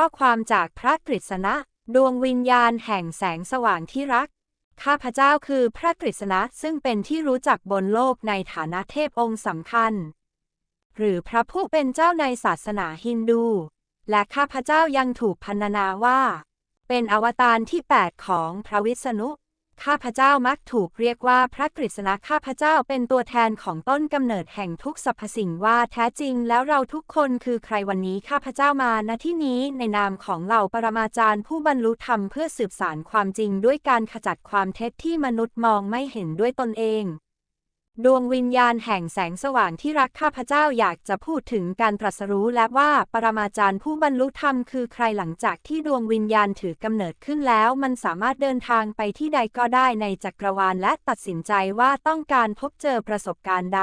ข้อความจากพระกฤษณะ ดวงวิญญาณแห่งแสงสว่างที่รัก ข้าพเจ้าคือพระกฤษณะซึ่งเป็นที่รู้จักบนโลกในฐานะเทพองค์สำคัญ หรือพระผู้เป็นเจ้าในศาสนาฮินดู และข้าพเจ้ายังถูกพรรณนาว่า เป็นอวตารที่ 8 ของพระวิษณุ ข้าพเจ้ามักถูกเรียกว่าพระกฤษณะข้าพเจ้าเป็นตัวแทนของต้นกำเนิดแห่งทุกสรรพสิ่งว่าแท้จริงแล้วเราทุกคนคือใครวันนี้ข้าพเจ้ามาณที่นี้ในนามของเหล่าปรมาจารย์ผู้บรรลุธรรมเพื่อสืบสารความจริงด้วยการขจัดความเท็จที่มนุษย์มองไม่เห็นด้วยตนเอง ดวงวิญญาณแห่งแสงสว่างที่รักข้าพเจ้าอยากจะพูดถึงการตรัสรู้และว่าปรมาจารย์ผู้บรรลุธรรมคือใครหลังจากที่ดวงวิญญาณถือกำเนิดขึ้นแล้ว มันสามารถเดินทางไปที่ใดก็ได้ในจักรวาลและตัดสินใจว่าต้องการพบเจอประสบการณ์ใด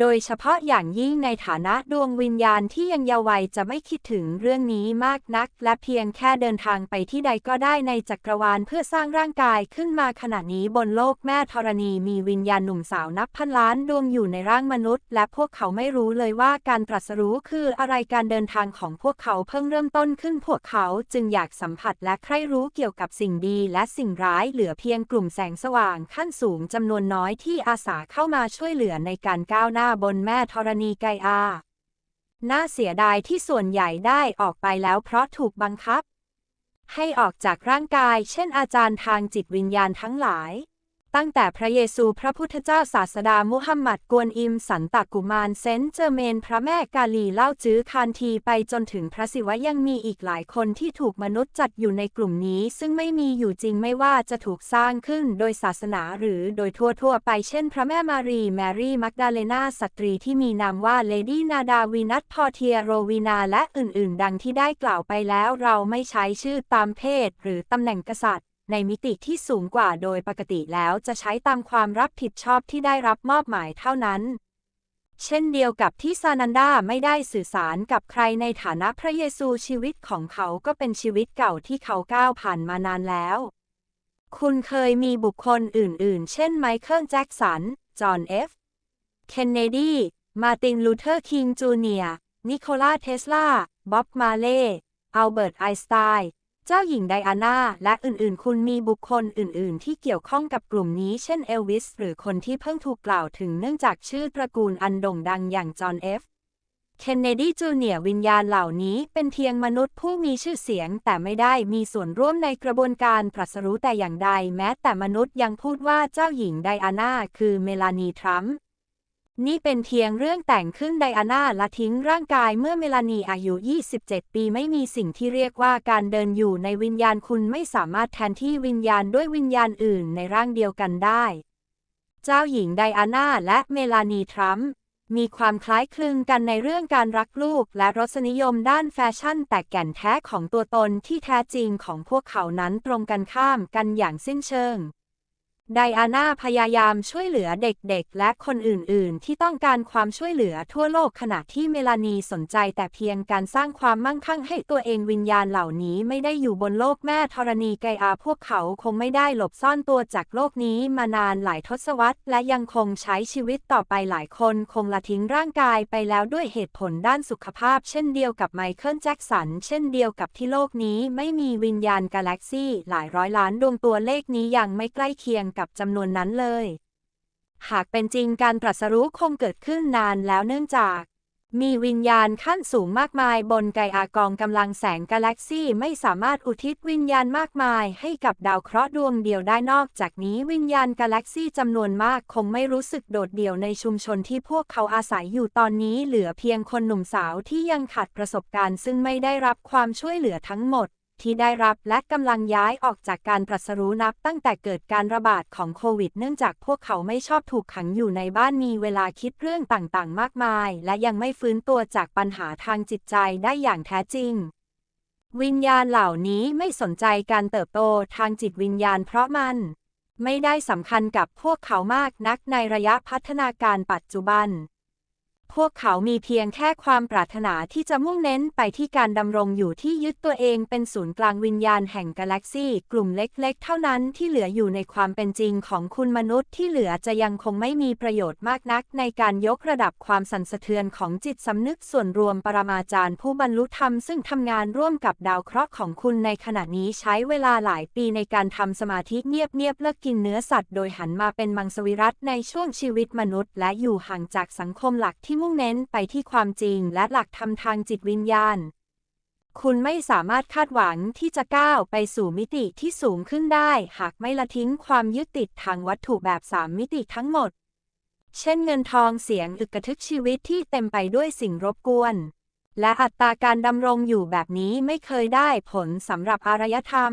โดยเฉพาะอย่างยิ่งในฐานะดวงวิญญาณที่ยังเยาว์วัยจะไม่คิดถึงเรื่องนี้มากนัก และเพียงแค่เดินทางไปที่ใดก็ได้ในจักรวาลเพื่อสร้างร่างกายขึ้นมาขณะนี้บนโลกแม่ธรณีมีวิญญาณหนุ่มสาวนับพันล้านดวงอยู่ในร่างมนุษย์ และพวกเขาไม่รู้เลยว่าการตรัสรู้คืออะไรการเดินทางของพวกเขาเพิ่งเริ่มต้นขึ้นพวกเขาจึงอยากสัมผัสและใคร่รู้เกี่ยวกับสิ่งดี และสิ่งร้ายเหลือเพียงกลุ่มแสงสว่างขั้นสูงจำนวนน้อยที่อาสาเข้ามาช่วยเหลือในการก้าวหน้าบนแม่ธรณีไกอา น่าเสียดายที่ส่วนใหญ่ได้ออกไปแล้วเพราะถูกบังคับ ให้ออกจากร่างกาย เช่นอาจารย์ทางจิตวิญญาณทั้งหลาย ตั้งแต่พระเยซูพระพุทธเจ้าศาสดามุฮัมมัดกวนอิมสันตะกุมารเซนเจอร์เมน พระแม่กาลีเล่าจื้อคานทีไปจนถึงพระศิวะยังมีอีกหลายคนที่ถูกมนุษย์จัดอยู่ในกลุ่มนี้ ซึ่งไม่มีอยู่จริงไม่ว่าจะถูกสร้างขึ้นโดยศาสนาหรือโดยทั่วๆ ไปเช่น พระแม่มารีแมรี่มักดาเลนาสตรีที่มีนามว่าเลดี้นาดาวีนัทพอเทียโรวีนาและอื่นๆ ดังที่ได้กล่าวไปแล้วเราไม่ใช้ชื่อตามเพศ หรือตำแหน่งกษัตริย์ ในมิติที่สูงกว่าโดยปกติแล้วจะใช้ตามความรับผิดชอบที่ได้รับมอบหมายเท่านั้น เช่นเดียวกับที่ซานันดาไม่ได้สื่อสารกับใครในฐานะพระเยซูชีวิตของเขาก็เป็นชีวิตเก่าที่เขาก้าวผ่านมานานแล้ว คุณเคยมีบุคคลอื่น ๆ เช่นไมเคิลแจ็กสัน จอห์นเอฟ เคนเนดี มาตินลูเทอร์คิงจูเนียร์นิโคลาเทสลา บ๊อบมาเล่อัลเบิร์ตไอน์สไตน์ เจ้าหญิงไดอาน่า และอื่นๆ คุณมีบุคคลอื่น ๆ ที่เกี่ยวข้องกับกลุ่มนี้ เช่นเอลวิส หรือคนที่เพิ่งถูกกล่าวถึงเนื่องจากชื่อตระกูลอันโด่งดังอย่างจอห์นเอฟ เคนเนดีจูเนียร์วิญญาณเหล่านี้เป็นเพียงมนุษย์ผู้มีชื่อเสียง แต่ไม่ได้มีส่วนร่วมในกระบวนการตรัสรู้แต่อย่างใด แม้แต่มนุษย์ยังพูดว่าเจ้าหญิงไดอาน่าคือเมลานีทรัมป์ นี่เป็นเพียงเรื่องแต่งขึ้นไดอาน่าละทิ้งร่างกายเมื่อเมลานีอายุ 27 ปีไม่มีสิ่งที่เรียกว่าการเดินอยู่ในวิญญาณคุณไม่สามารถแทนที่วิญญาณด้วยวิญญาณอื่นในร่างเดียวกันได้ เจ้าหญิงไดอาน่าและเมลานีทรัมป์มีความคล้ายคลึงกันในเรื่องการรักลูกและรสนิยมด้านแฟชั่น แต่แก่นแท้ของตัวตนที่แท้จริงของพวกเขานั้นตรงกันข้ามกันอย่างสิ้นเชิง ไดอาน่าพยายามช่วยเหลือเด็กๆ และคนอื่นๆ ที่ต้องการความช่วยเหลือทั่วโลกขณะที่เมลานีสนใจแต่เพียงการสร้างความมั่งคั่งให้ตัวเองวิญญาณเหล่านี้ไม่ได้อยู่บนโลกแม่ธรณีไกอาพวกเขาคงไม่ได้หลบซ่อนตัวจากโลกนี้มานานหลายทศวรรษ และยังคงใช้ชีวิตต่อไปหลายคนคงละทิ้งร่างกายไปแล้วด้วยเหตุผลด้านสุขภาพ เช่นเดียวกับไมเคิลแจ็กสันเช่นเดียวกับที่โลกนี้ไม่มีวิญญาณกาแล็กซี่หลายร้อยล้านดวงตัวเลขนี้ยังไม่ใกล้เคียงกับจำนวนนั้นเลย หากเป็นจริงการตรัสรู้คงเกิดขึ้นนานแล้วเนื่องจาก มีวิญญาณขั้นสูงมากมายบนไกอากองกำลังแสงกาแล็กซี่ไม่สามารถอุทิศวิญญาณมากมายให้กับดาวเคราะห์ดวงเดียวได้นอกจากนี้วิญญาณกาแล็กซี่จำนวนมากคงไม่รู้สึกโดดเดี่ยวในชุมชนที่พวกเขาอาศัยอยู่ตอนนี้เหลือเพียงคนหนุ่มสาวที่ยังขาดประสบการณ์ ซึ่งไม่ได้รับความช่วยเหลือทั้งหมด ที่ได้รับและกำลังย้ายออกจากการตรัสรู้นับตั้งแต่เกิดการระบาดของโควิด เนื่องจากพวกเขาไม่ชอบถูกขังอยู่ในบ้านมีเวลาคิดเรื่องต่างๆ มากมาย และยังไม่ฟื้นตัวจากปัญหาทางจิตใจได้อย่างแท้จริง วิญญาณเหล่านี้ไม่สนใจการเติบโตทางจิตวิญญาณเพราะมัน ไม่ได้สำคัญกับพวกเขามากนักในระยะพัฒนาการปัจจุบัน พวกเขามีเพียงแค่ความปรารถนาที่จะมุ่งเน้นไปที่การดำรงอยู่ที่ยึดตัวเองเป็นศูนย์กลางวิญญาณแห่งกาแล็กซี่ กลุ่มเล็กๆ เท่านั้นที่เหลืออยู่ในความเป็นจริงของคุณมนุษย์ที่เหลือจะยังคงไม่มีประโยชน์มากนัก ในการยกระดับความสั่นสะเทือนของจิตสำนึกส่วนรวมปรมาจารย์ผู้บรรลุธรรมซึ่งทำงานร่วมกับดาวเคราะห์ของคุณในขณะนี้ใช้เวลาหลายปีในการทำสมาธิเงียบๆเลิกกินเนื้อสัตว์โดยหันมาเป็นมังสวิรัตในช่วงชีวิตมนุษย์ และอยู่ห่างจากสังคมหลักที่มุ่งเน้นไปที่ความจริงและหลักธรรมทางจิตวิญญาณ คุณไม่สามารถคาดหวังที่จะก้าวไปสู่มิติที่สูงขึ้นได้ หากไม่ละทิ้งความยึดติดทางวัตถุแบบสามมิติทั้งหมด เช่นเงินทองเสียงอึกกระทึกชีวิตที่เต็มไปด้วยสิ่งรบกวน และอัตราการดำรงอยู่แบบนี้ไม่เคยได้ผลสำหรับอารยธรรม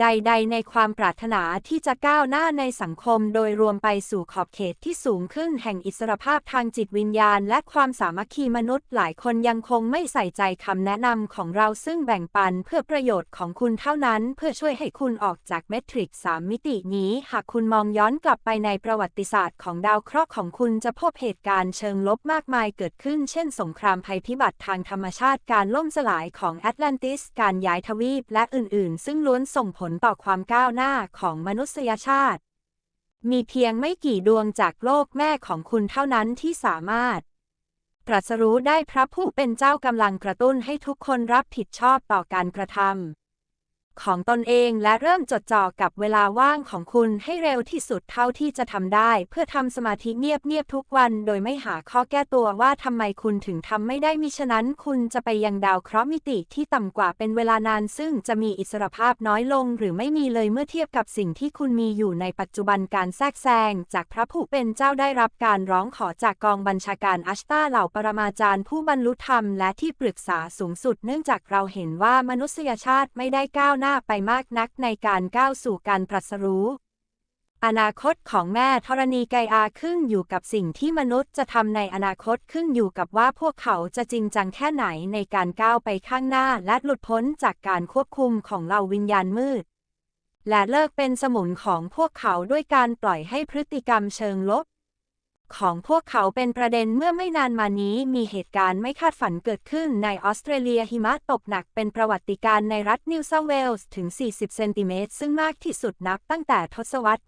ใด ๆ ในความปรารถนาที่จะก้าวหน้าในสังคมโดยรวมไปสู่ขอบเขตที่สูงขึ้นแห่งอิสรภาพทางจิตวิญญาณ และความสามัคคีมนุษย์ หลายคนยังคงไม่ใส่ใจคำแนะนำของเราซึ่งแบ่งปันเพื่อประโยชน์ของคุณเท่านั้น เพื่อช่วยให้คุณออกจากเมทริกสามมิตินี้ หากคุณมองย้อนกลับไปในประวัติศาสตร์ของดาวเคราะห์ของคุณจะพบเหตุการณ์เชิงลบมากมายเกิดขึ้น เช่น สงครามภัยพิบัติทางธรรมชาติการล่มสลายของแอตแลนติส การย้ายทวีป และอื่น ๆ ซึ่งล้วนส่งผลต่อความก้าวหน้าของมนุษยชาติ มีเพียงไม่กี่ดวงจากโลกแม่ของคุณเท่านั้นที่สามารถ ตรัสรู้ได้พระผู้เป็นเจ้ากำลังกระตุ้นให้ทุกคนรับผิดชอบต่อการกระทำ ของตนเองและเริ่มจดจ่อกับเวลาว่างของคุณให้เร็วที่สุดเท่าที่จะทำได้ เพื่อทำสมาธิเงียบๆทุกวัน โดยไม่หาข้อแก้ตัวว่าทำไมคุณถึงทำไม่ได้มิฉะนั้น คุณจะไปยังดาวเคราะห์มิติที่ต่ำกว่าเป็นเวลานาน ซึ่งจะมีอิสรภาพน้อยลง หรือไม่มีเลยเมื่อเทียบกับสิ่งที่คุณมีอยู่ในปัจจุบันการแทรกแซงจากพระผู้เป็นเจ้าได้รับการร้องขอจากกองบัญชาการอัชตาเหล่าปรมาจารย์ผู้บรรลุธรรม และที่ปรึกษาสูงสุด เนื่องจากเราเห็นว่ามนุษยชาติไม่ได้ก้าวหน้าไปมากนักในการก้าวสู่การตรัสรู้ อนาคตของแม่ธรณีไกอาขึ้นอยู่กับสิ่งที่มนุษย์จะทำในอนาคตขึ้นอยู่กับว่าพวกเขาจะจริงจังแค่ไหนในการก้าวไปข้างหน้าและหลุดพ้นจากการควบคุมของเหล่าวิญญาณมืด และเลิกเป็นสมุนของพวกเขาด้วยการปล่อยให้พฤติกรรมเชิงลบ ของพวกเขาเป็นประเด็นเมื่อไม่นานมานี้มีเหตุการณ์ไม่คาดฝันเกิดขึ้นในออสเตรเลียหิมะตกหนักเป็นประวัติการในรัฐนิวเซาเวลส์ถึง 40 เซนติเมตร ซึ่งมากที่สุดนับตั้งแต่ทศวรรษ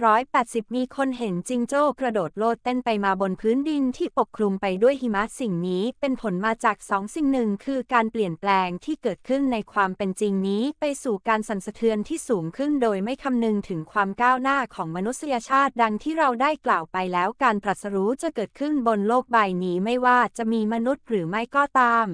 1980 มีคนเห็นจิงโจ้กระโดดโลดเต้นไปมาบนพื้นดินที่ปกคลุมไปด้วยหิมะสิ่งนี้เป็นผลมาจากสองสิ่งหนึ่งคือการเปลี่ยนแปลงที่เกิดขึ้นในความเป็นจริงนี้ไปสู่การสั่นสะเทือนที่สูงขึ้นโดยไม่คำนึงถึงความก้าวหน้าของมนุษยชาติดังที่เราได้กล่าวไปแล้วการตรัสรู้จะเกิดขึ้นบนโลกใบนี้ไม่ว่าจะมีมนุษย์หรือไม่ก็ตาม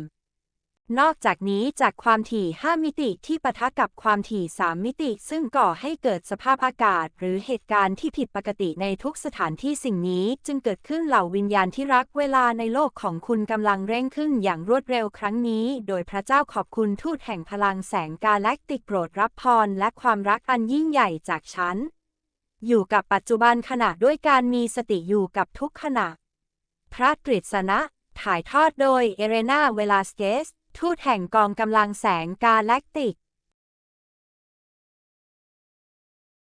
นอกจากนี้จากความถี่ 5 มิติที่ปะทะกับความถี่ 3 มิติ ซึ่งก่อให้เกิดสภาพอากาศ หรือเหตุการณ์ที่ผิดปกติในทุกสถานที่สิ่งนี้ จึงเกิดขึ้นเหล่าวิญญาณที่รักเวลาในโลกของคุณกำลังเร่งขึ้นอย่างรวดเร็วครั้งนี้ โดยพระเจ้าขอบคุณทูตแห่งพลังแสงกาแล็กติกโปรดรับพรและความรักอันยิ่งใหญ่จากฉัน อยู่กับปัจจุบันขณะด้วยการมีสติอยู่กับทุกขณะ พระกฤษณะ ถ่ายทอดโดยเอเรนาเวลาสเกส ทูตแห่งกองกำลังแสงกาแล็กติก